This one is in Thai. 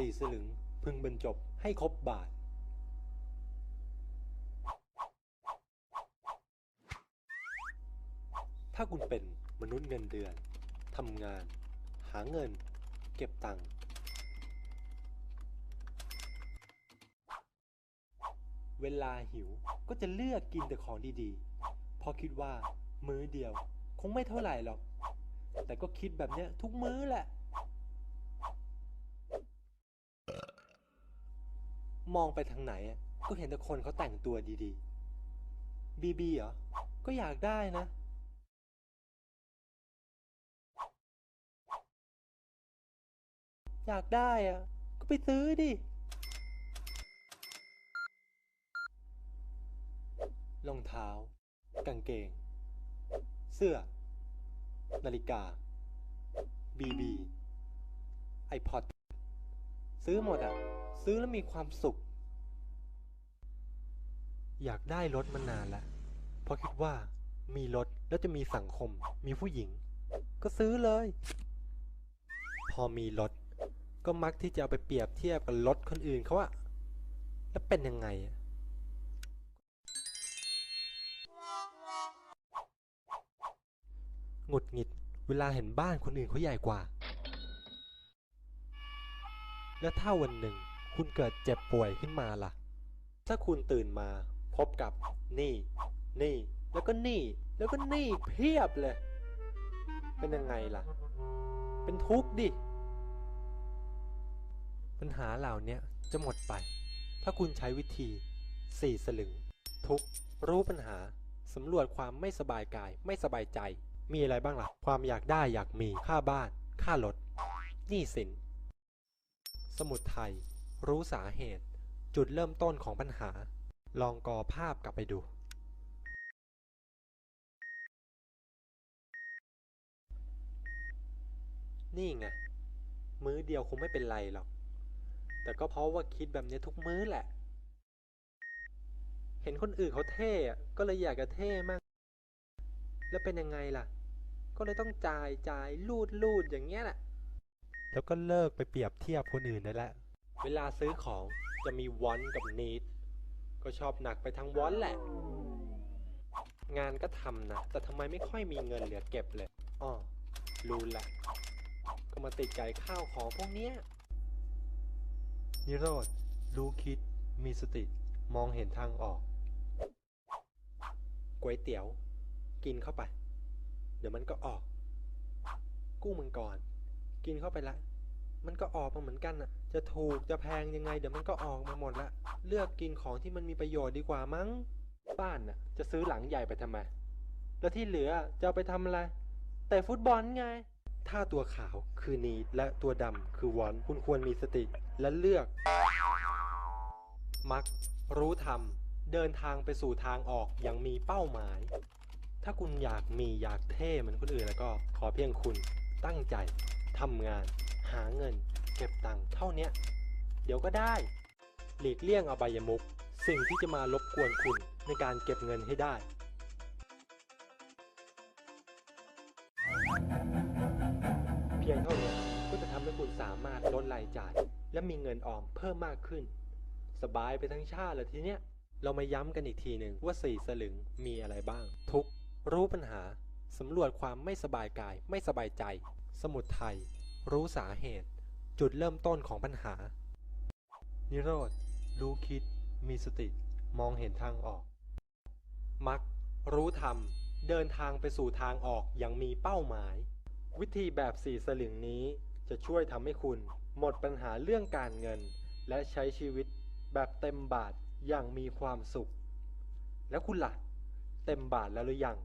สี่สลึง พึงบรรจบให้ครบบาท ถ้าคุณเป็นมนุษย์เงินเดือนทำงาน หาเงิน เก็บตังค์เวลาหิวก็จะเลือกกินแต่ของดีๆเพราะคิดว่ามื้อเดียวคงไม่เท่าไหร่หรอก แต่ก็คิดแบบเนี้ยทุกมื้อแหละ มองไปทางไหนก็เห็นแต่คนเขาแต่งตัวดีๆ บีบีเหรอ ก็อยากได้นะ อยากได้อะ ก็ไปซื้อดิ รองเท้า กางเกง เสื้อ นาฬิกา บีบี ไอพอด ซื้อหมดอะซื้อแล้วมีความสุข อยากได้รถมานานแล้วเพราะคิดว่ามีรถแล้วจะมีสังคม มีผู้หญิง ก็ซื้อเลย พอมีรถ ก็มักที่จะเอาไปเปรียบเทียบกับรถคนอื่นเขาอะแล้วเป็นยังไงอะหงุดหงิด เวลาเห็นบ้านคนอื่นเขาใหญ่กว่า แล้วถ้าวันหนึ่งคุณเกิดเจ็บป่วยขึ้นมาล่ะ ถ้าคุณตื่นมาพบกับนี่ นี่ แล้วก็นี่ แล้วก็นี่เพียบเลย เป็นยังไงล่ะ เป็นทุกข์ดิ ปัญหาเหล่านี้จะหมดไป ถ้าคุณใช้วิธี4สลึง ทุกข์รู้ปัญหาสำรวจความไม่สบายกายไม่สบายใจ มีอะไรบ้างล่ะ ความอยากได้อยากมีค่าบ้าน ค่ารถหนี้สิน สมุดไทย รู้สาเหตุ จุดเริ่มต้นของปัญหา ลองกอภาพกลับไปดู นี่ไง มื้อเดียวคงไม่เป็นไรหรอก แต่ก็เพราะว่าคิดแบบนี้ทุกมื้อแหละ เห็นคนอื่นเขาเท่ก็เลยอยากจะเท่มาก แล้วเป็นยังไงล่ะ ก็เลยต้องจ่ายจ่ายลูดลูดอย่างเงี้ยแหละ แล้วก็เลิกไปเปรียบเทียบคนอื่นได้แล้วเวลาซื้อของจะมีวอนกับนีดก็ชอบหนักไปทางวอนแหละ งานก็ทำนะ แต่ทำไมไม่ค่อยมีเงินเหลือเก็บเลยอ้อรู้ละ ก็มาติดใจข้าวของพวกเนี้ย นิโรธ รู้คิด มีสติ มองเห็นทางออก ก๋วยเตี๋ยว กินเข้าไป เดี๋ยวมันก็ออกกุ้งมังกร กินเข้าไปละ มันก็ออกมาเหมือนกันน่ะจะถูกจะแพงยังไง เดี๋ยวมันก็ออกมาหมดละ เลือกกินของที่มันมีประโยชน์ดีกว่ามั้ง บ้านน่ะ จะซื้อหลังใหญ่ไปทำไม แล้วที่เหลือจะเอาไปทำอะไร แต่ฟุตบอลไง ถ้าตัวขาวคือนีดและตัวดำคือวอน คุณควรมีสติและเลือก มัก รู้ทำเดินทางไปสู่ทางออกอย่างมีเป้าหมาย ถ้าคุณอยากมีอยากเท่เหมือนคนอื่นแล้วก็ขอเพียงคุณตั้งใจ ทำงาน หาเงิน เก็บตังค์เท่าเนี้ย เดี๋ยวก็ได้ หลีกเลี่ยงอบายมุกสิ่งที่จะมารบกวนคุณในการเก็บเงินให้ได้ เพียงเท่านี้ก็จะทำให้คุณสามารถลดรายจ่าย และมีเงินออมเพิ่มมากขึ้น สบายไปทั้งชาติเลยทีเนี้ยเรามาย้ำกันอีกทีหนึ่งว่าสี่สลึงมีอะไรบ้าง ทุก รู้ปัญหาสำรวจความไม่สบายกายไม่สบายใจ สมุดไทยรู้สาเหตุ จุดเริ่มต้นของปัญหา นิโรธ รู้คิด มีสติ มองเห็นทางออก มัก รู้ธรรม เดินทางไปสู่ทางออกอย่างมีเป้าหมาย วิธีแบบสี่สลึงนี้จะช่วยทำให้คุณ หมดปัญหาเรื่องการเงิน และใช้ชีวิตแบบเต็มบาทอย่างมีความสุข แล้วคุณล่ะ เต็มบาทแล้วหรือยัง